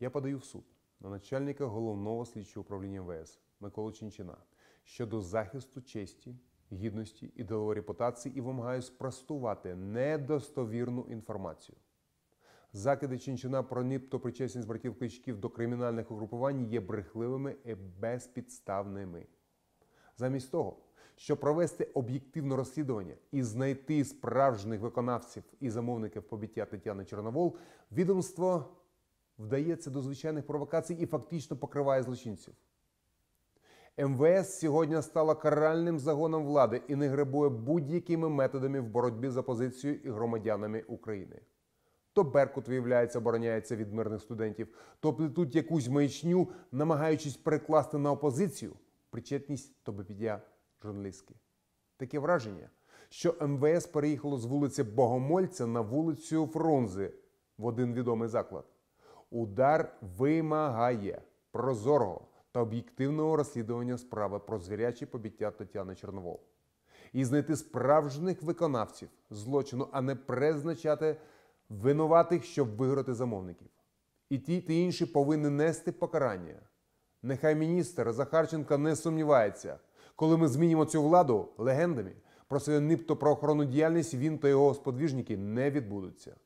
Я подаю в суд на начальника головного слідчого управління МВС Миколу Чинчина щодо захисту честі, гідності і ділової репутації і вимагаю спростувати недостовірну інформацію. Закиди Чинчина про нібито причесність братів Кличків до кримінальних угрупувань є брехливими і безпідставними. Замість того, щоб провести об'єктивне розслідування і знайти справжніх виконавців і замовників побиття Тетяни Чорновол, відомство вдається до звичайних провокацій і фактично покриває злочинців. МВС сьогодні стало каральним загоном влади і не гребує будь-якими методами в боротьбі за позицію і громадянами України. То Беркут, виявляється, обороняється від мирних студентів, то плетуть якусь маячню, намагаючись перекласти на опозицію причетність побиття журналістки. Таке враження, що МВС переїхало з вулиці Богомольця на вулицю Фрунзе в один відомий заклад. Удар вимагає прозорого та об'єктивного розслідування справи про звіряче побиття Тетяни Чорновол і знайти справжніх виконавців злочину, а не призначати винуватих, щоб виграти замовників. І ті, та інші повинні нести покарання. Нехай міністр Захарченка не сумнівається, коли ми змінимо цю владу легендами про свою нібто правоохоронну діяльність, він та його сподвіжники не відбудуться.